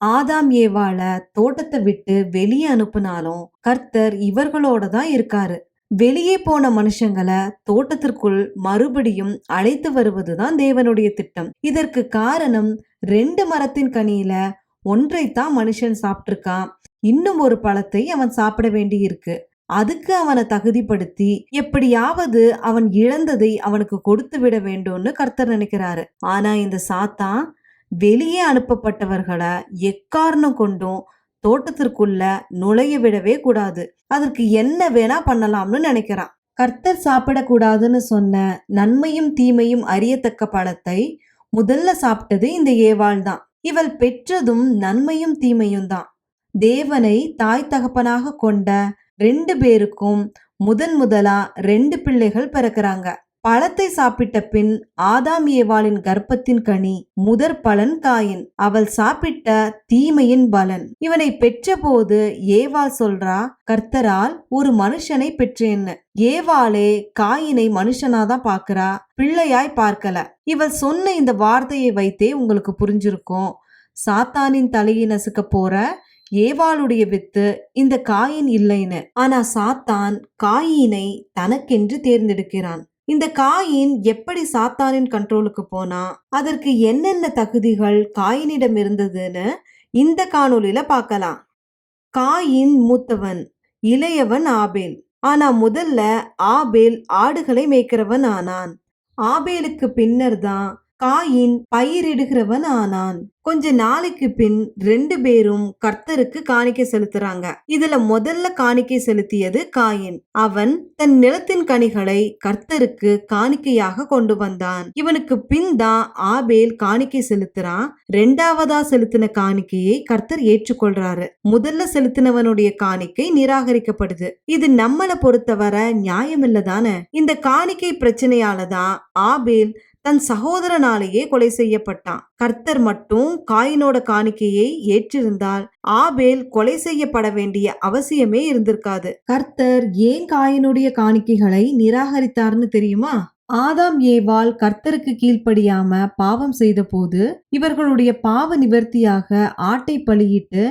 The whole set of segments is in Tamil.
ஆதாம் ஏவாள தோட்டத்தை விட்டு வெளியே அனுப்புனாலும் கர்த்தர் இவர்களோட தான் இருக்காரு. வெளியே போன மனுஷங்களை தோட்டத்திற்குள் மறுபடியும் அழைத்து வருவதுதான் தேவனுடைய திட்டம். இதற்கு காரணம் ரெண்டு மரத்தின் கனியில ஒன்றைத்தான் மனுஷன் சாப்பிட்டிருக்கான். இன்னும் ஒரு பழத்தை அவன் சாப்பிட வேண்டி இருக்கு அதுக்கு அவனை தகுதிப்படுத்தி எப்படியாவது அவன் இழந்ததை அவனுக்கு கொடுத்து விட வேண்டும்னு கர்த்தர் நினைக்கிறாரு. ஆனா இந்த சாத்தான் வெளியே அனுப்பப்பட்டவர்களை எக்காரணம் கொண்டும் தோட்டத்திற்குள்ள நுழைய விடவே கூடாது. அதற்கு என்ன வேணா பண்ணலாம்னு நினைக்கிறான். கர்த்தர் சாப்பிடக்கூடாதுன்னு சொன்ன நன்மையும் தீமையும் அறியத்தக்க பழத்தை முதல்ல சாப்பிட்டது இந்த ஏவாள் தான். இவள் பெற்றதும் நன்மையும் தீமையும் தான். தேவனை தாய் தகப்பனாக கொண்ட ரெண்டு பேருக்கும் முதன் முதலா ரெண்டு பிள்ளைகள் பிறக்கிறாங்க. பழத்தை சாப்பிட்ட பின் ஆதாம் ஏவாளின் கர்ப்பத்தின் கனி முதற் பலன் காயின் அவள் சாப்பிட்ட தீமையின் பலன். இவனை பெற்றபோது ஏவாள் சொல்றா கர்த்தரால் ஒரு மனுஷனை பெற்றேன்னு. ஏவாளே காயினை மனுஷனாதான் பாக்குறா பிள்ளையாய் பார்க்கல. இவள் சொன்ன இந்த வார்த்தையை வைத்தே உங்களுக்கு புரிஞ்சிருக்கும். சாத்தானின் தலையை நசுக்க போற ஏவாளுடைய வித்து இந்த காயின் இல்லைன்னு. ஆனா சாத்தான் காயினை தனக்கென்று தேர்ந்தெடுக்கிறான். இந்த காயின் எப்படி சாத்தானின் கண்ட்ரோலுக்கு போனா அதற்கு என்னென்ன தகுதிகள் காயினிடம் இருந்ததுன்னு இந்த காணொலியில பார்க்கலாம். காயின் மூத்தவன் இளையவன் ஆபேல். ஆனா முதல்ல ஆபேல் ஆடுகளை மேய்க்கிறவன் ஆனான். ஆபேலுக்கு பின்னர் தான் காயின் பயிரிடுகிறவன் ஆனான் கொஞ்ச நாளைக்கு பின் ரெண்டு பேரும் கர்த்தருக்கு காணிக்கை செலுத்துறாங்க. இதுல முதல்ல காணிக்கை செலுத்தியது காயின். அவன் தன் நிலத்தின் கனிகளை கர்த்தருக்கு காணிக்கையாக கொண்டு வந்தான். இவனுக்கு பின் தான் ஆபேல் காணிக்கை செலுத்துறான் ரெண்டாவதா செலுத்தின காணிக்கையை கர்த்தர் ஏற்றுக்கொள்றாரு. முதல்ல செலுத்தினவனுடைய காணிக்கை நிராகரிக்கப்படுது. இது நம்மளை பொறுத்தவரை நியாயமில்லதானே இந்த காணிக்கை பிரச்சனையாலதான் ஆபேல் தன் சகோதரனாலேயே கொலை செய்யப்பட்டான். கர்த்தர் மட்டும் காயினோட காணிக்கையை ஏற்றிருந்தால் ஆபேல் கொலை செய்யப்பட வேண்டிய அவசியமே இருந்திருக்காது. கர்த்தர் ஏன் காயினுடைய காணிக்கைகளை நிராகரித்தார்னு தெரியுமா? ஆதாம் ஏவால் கர்த்தருக்கு கீழ்ப்படியாம பாவம் செய்தபோது இவர்களுடைய பாவ நிவர்த்தியாக ஆட்டை பலியிட்டு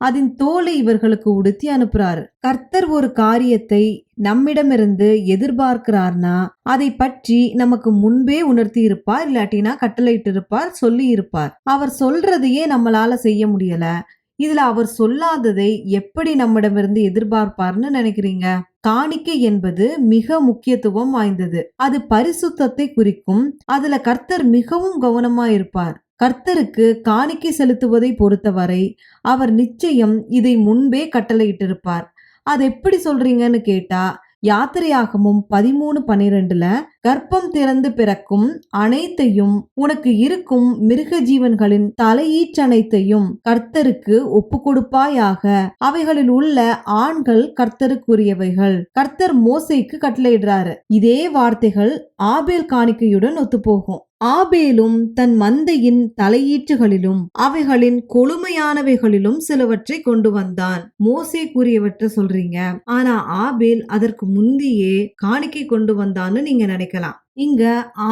அதன் தோலை இவர்களுக்கு உடுத்தி அனுப்புறாரு. கர்த்தர் ஒரு காரியத்தை நம்மிடமிருந்து எதிர்பார்க்கிறார்னா அதை பற்றி நமக்கு முன்பே உணர்த்தி இருப்பார் இல்லாட்டினா கட்டளையிட்டு இருப்பார் சொல்லி இருப்பார் அவர் சொல்றதையே நம்மளால செய்ய முடியல. இதுல அவர் சொல்லாததை எப்படி நம்மிடமிருந்து எதிர்பார்ப்பார்னு நினைக்கிறீங்க? காணிக்கை என்பது மிக முக்கியத்துவம் வாய்ந்தது. அது பரிசுத்தத்தை குறிக்கும். அதுல கர்த்தர் மிகவும் கவனமா இருப்பார். கர்த்தருக்கு காணிக்கை செலுத்துவதை பொறுத்தவரை அவர் நிச்சயம் இதை முன்பே கட்டளையிட்டிருப்பார். அது எப்படி சொல்றீங்கன்னு கேட்டா யாத்திரையாகமும் பதிமூணு பனிரெண்டுல கர்ப்பம் திறந்து பிறக்கும் அனைத்தையும் உனக்கு இருக்கும் மிருக ஜீவன்களின் தலையீற்றனைத்தையும் கர்த்தருக்கு ஒப்பு கொடுப்பாயாக அவைகளில் உள்ள ஆண்கள் கர்த்தருக்குரியவைகள். கர்த்தர் மோசைக்கு கட்டளையிடுறாரு. இதே வார்த்தைகள் ஆபேல் காணிக்கையுடன் ஒத்துப்போகும். ஆபேலும் தன் மந்தையின் தலையீற்றுகளிலும் அவைகளின் கொழுமையானவைகளிலும் சிலவற்றை கொண்டு வந்தான். மோசே கூறியவற்றை சொல்றீங்க. ஆனா ஆபேல் அதற்கு முந்தியே காணிக்கை கொண்டு வந்தான்னு நீங்க இருக்கலாம் இங்க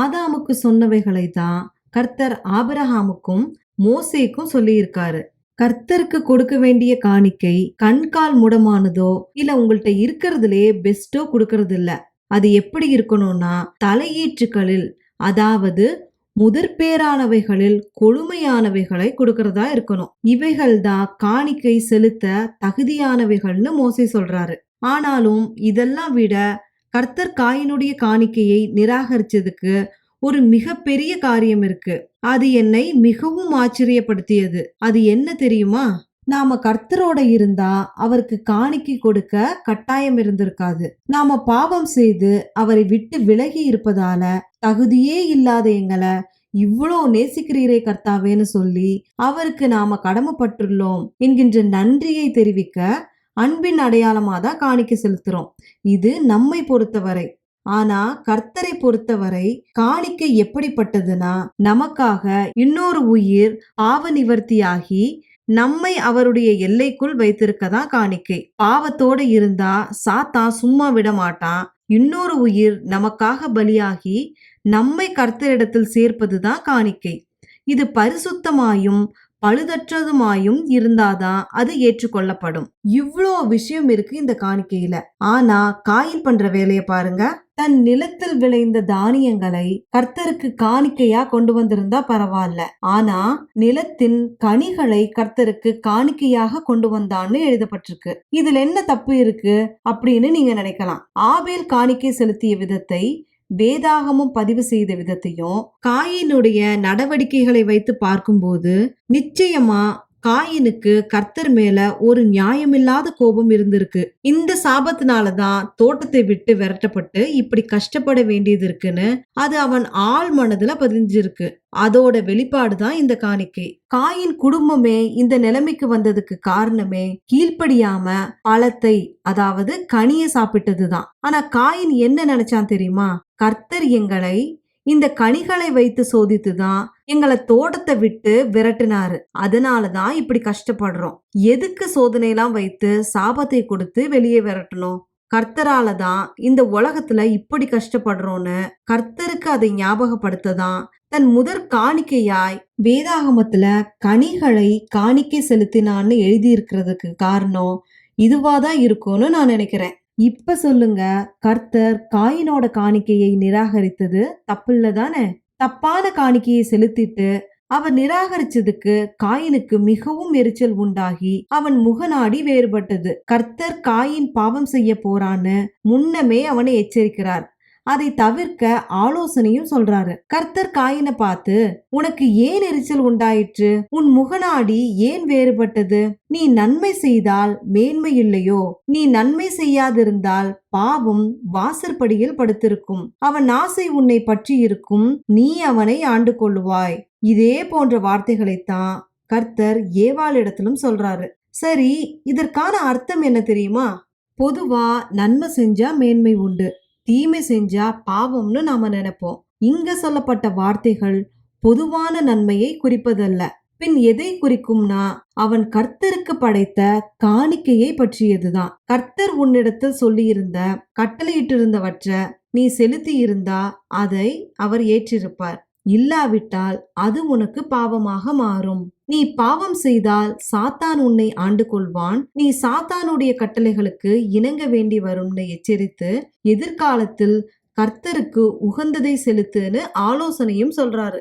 ஆதாமுக்கு சொன்னவைகளை தான் கர்த்தர் ஆபரஹாமுக்கும் மோசேக்கும் சொல்லியிருக்காரு. கர்த்தருக்கு கொடுக்க வேண்டிய காணிக்கை கண்கால் முடமானதோ இல்ல உங்கள்கிட்ட இருக்கிறதுலே பெஸ்டோ கொடுக்கறது இல்ல அது எப்படி இருக்கணும்னா தலையீற்றுகளில் அதாவது முதற்பேரானவைகளில் கொழுமையானவைகளை கொடுக்கறதா இருக்கணும். இவைகள் தான் காணிக்கை செலுத்த தகுதியானவைகள்னு மோசை சொல்றாரு. ஆனாலும் இதெல்லாம் விட கர்த்தர் காயினுடைய காணிக்கையை நிராகரிச்சதுக்கு ஒரு மிகப்பெரிய காரியம் இருக்கு. அது என்னை மிகவும் ஆச்சரியப்படுத்தியது. அது என்ன தெரியுமா? நாம கர்த்தரோட இருந்தா அவருக்கு காணிக்கை கொடுக்க கட்டாயம் இருந்திருக்காது. நாம பாவம் செய்து அவரை விட்டு விலகி இருப்பதால தகுதியே இல்லாத எங்களை இவ்வளோ நேசிக்கிறீரே கர்த்தாவேன்னு சொல்லி அவருக்கு நாம கடமைப்பட்டுள்ளோம் என்கின்ற நன்றியை தெரிவிக்க அன்பின் அடையாளமா தான் காணிக்கை செலுத்துறோம். இது நம்மை பொறுத்தவரை. ஆனா கர்த்தரை பொறுத்தவரை காணிக்கை எப்படிப்பட்டதுன்னா நமக்காக இன்னொரு உயிர் ஆவ நிவர்த்தியாகி நம்மை அவருடைய எல்லைக்குள் வைத்திருக்கதான் காணிக்கை. பாவத்தோட இருந்தா சாத்தா சும்மா விட மாட்டான் இன்னொரு உயிர் நமக்காக பலியாகி நம்மை கர்த்தரிடத்தில் சேர்ப்பதுதான் காணிக்கை. இது பரிசுத்தமாயும் பழுதற்றதுமாயும் இருந்தாதான் அது ஏற்றுக்கொள்ளப்படும். இவ்வளோ விஷயம் இருக்கு இந்த காணிக்கையில. ஆனா காயின் பண்ற வேலையை பாருங்க. தன் நிலத்தில் விளைந்த தானியங்களை கர்த்தருக்கு காணிக்கையா கொண்டு வந்திருந்தா பரவாயில்ல ஆனா நிலத்தின் கனிகளை கர்த்தருக்கு காணிக்கையாக கொண்டு வந்தான்னு எழுதப்பட்டிருக்கு. இதுல என்ன தப்பு இருக்கு? அப்படின்னு நீங்க நினைக்கலாம். ஆபேல் காணிக்கை செலுத்திய விதத்தை வேதாகமும் பதிவு செய்த விதத்தையும் காயினுடைய நடவடிக்கைகளை வைத்து பார்க்கும்போது நிச்சயமா காயினுக்கு கர்த்தர் மேல ஒரு நியாயமில்லாத கோபம் இருந்திருக்கு. இந்த சாபத்தினால தான் தோட்டத்தை விட்டு விரட்டப்பட்டு இப்படி கஷ்டப்பட வேண்டியது இருக்குன்னு அது அவன் ஆள் மனதுல பதிஞ்சிருக்கு. அதோட வெளிப்பாடு தான் இந்த காணிக்கை. காயின் குடும்பமே இந்த நிலைமைக்கு வந்ததுக்கு காரணமே கீழ்ப்படியாம பழத்தை அதாவது கனிய சாப்பிட்டதுதான். ஆனா காயின் என்ன நினைச்சான் தெரியுமா? கர்த்தர் எங்களை இந்த கனிகளை வைத்து சோதித்துதான் எங்களை தோட்டத்தை விட்டு விரட்டினாரு. அதனாலதான் இப்படி கஷ்டப்படுறோம். எதுக்கு சோதனையெல்லாம் வைத்து சாபத்தை கொடுத்து வெளியே விரட்டணும்? கர்த்தரால தான் இந்த உலகத்துல இப்படி கஷ்டப்படுறோன்னு கர்த்தருக்கு அதை ஞாபகப்படுத்ததான். தன் முதற் காணிக்கையாய் வேதாகமத்துல கனிகளை காணிக்கை செலுத்தினான்னு எழுதியிருக்கிறதுக்கு காரணம் இதுவாதான் இருக்கும்னு நான் நினைக்கிறேன். இப்ப சொல்லுங்க கர்த்தர் காயினோட காணிக்கையை நிராகரித்தது தப்பில்ல தானே தப்பான காணிக்கையை செலுத்திட்டு அவர் நிராகரிச்சதுக்கு காயினுக்கு மிகவும் எரிச்சல் உண்டாகி அவன் முகநாடி வேறுபட்டது. கர்த்தர் காயின் பாவம் செய்ய போறான்னு முன்னமே அவனை எச்சரிக்கிறார். அதை தவிர்க்க ஆலோசனையும் சொல்றாரு. கர்த்தர் காயினை பார்த்து உனக்கு ஏன் எரிச்சல் உண்டாயிற்று? உன் முகநாடி ஏன் வேறுபட்டது? நீ நன்மை செய்தால் மேன்மை இல்லையோ? நீ நன்மை செய்யாதிருந்தால் பாவம் வாசற்படியில் படுத்திருக்கும். அவன் ஆசை உன்னை பற்றி இருக்கும். நீ அவனை ஆண்டு கொள்ளுவாய். இதே போன்ற வார்த்தைகளைத்தான் கர்த்தர் ஏவாளிடத்திலும் சொல்றாரு. சரி இதற்கான அர்த்தம் என்ன தெரியுமா? பொதுவா நன்மை செஞ்சா மேன்மை உண்டு. தீமை செஞ்சா பாவம்னு நாம நினைப்போம். இங்க சொல்லப்பட்ட வார்த்தைகள் பொதுவான நன்மையை குறிப்பதல்ல. பின் எதை குறிக்கும்னா அவன் கர்த்தருக்கு படைத்த காணிக்கையை பற்றியதுதான். கர்த்தர் உன்னிடத்தில் சொல்லியிருந்த கட்டளையிட்டிருந்தவற்றை நீ செலுத்தி இருந்தா அதை அவர் ஏற்றிருப்பார். இல்லாவிட்டால் அது உனக்கு பாவமாக மாறும். நீ பாவம் செய்தால் சாத்தான் உன்னை ஆண்டு கொள்வான் நீ சாத்தானுடைய கட்டளைகளுக்கு இணங்க வேண்டி வரும்னு எச்சரித்து எதிர்காலத்தில் கர்த்தருக்கு உகந்ததை செலுத்துன்னு ஆலோசனையும் சொல்றாரு.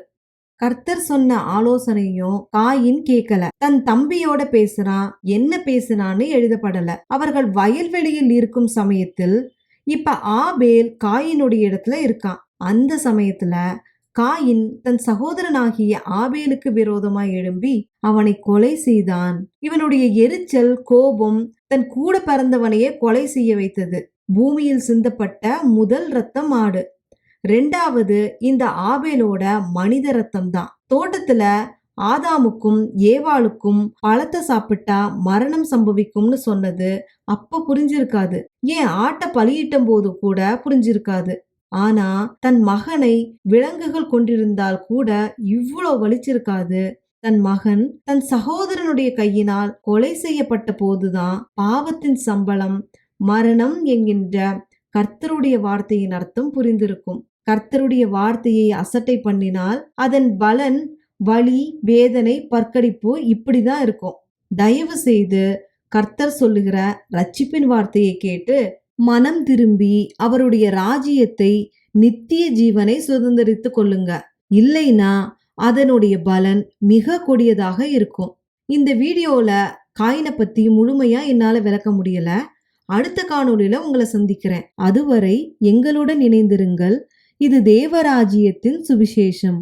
கர்த்தர் சொன்ன ஆலோசனையும் காயின் கேட்கல தன் தம்பியோட பேசுறான் என்ன பேசுனான்னு எழுதப்படல. அவர்கள் வயல்வெளியில் இருக்கும் சமயத்தில் இப்ப ஆபேல் காயினுடைய இடத்துல இருக்கான். அந்த சமயத்துல காயின் தன் சகோதரனாகிய ஆபேலுக்கு விரோதமாய் எழும்பி அவனை கொலை செய்தான். இவனுடைய எரிச்சல் கோபம் தன் கூட பிறந்தவனையே கொலை செய்ய வைத்தது. பூமியில் சிந்தப்பட்ட முதல் ரத்தம் ஆடு. ரெண்டாவது இந்த ஆபேலோட மனித ரத்தம் தான் தோட்டத்துல ஆதாமுக்கும் ஏவாளுக்கும் பழத்தை சாப்பிட்டா மரணம் சம்பவிக்கும்னு சொன்னது அப்ப புரிஞ்சிருக்காது. ஏன் ஆட்டை பலியிட்டும் போது கூட புரிஞ்சிருக்காது. ஆனா தன் மகனை விலங்குகள் கொண்டிருந்தால் கூட இவ்வளோ வலிச்சிருக்காது. தன் மகன் தன் சகோதரனுடைய கையினால் கொலை செய்யப்பட்ட போதுதான் பாவத்தின் சம்பளம் மரணம் என்கின்ற கர்த்தருடைய வார்த்தையின் அர்த்தம் புரிந்திருக்கும். கர்த்தருடைய வார்த்தையை அசட்டை பண்ணினால் அதன் பலன் வலி வேதனை பற்கடிப்பு இப்படிதான் இருக்கும். தயவு செய்து கர்த்தர் சொல்லுகிற ரட்சிப்பின் வார்த்தையை கேட்டு மனம் திரும்பி அவருடைய ராஜ்யத்தை நித்திய ஜீவனை சுதந்திரித்து கொள்ளுங்க. இல்லைனா அதனுடைய பலன் மிக கொடியதாக இருக்கும். இந்த வீடியோல காயினை பத்தி முழுமையா என்னால விளக்க முடியல. அடுத்த காணொலியில உங்களை சந்திக்கிறேன். அதுவரை எங்களுடன் இணைந்திருங்கள். இது தேவராஜ்யத்தின் சுவிசேஷம்.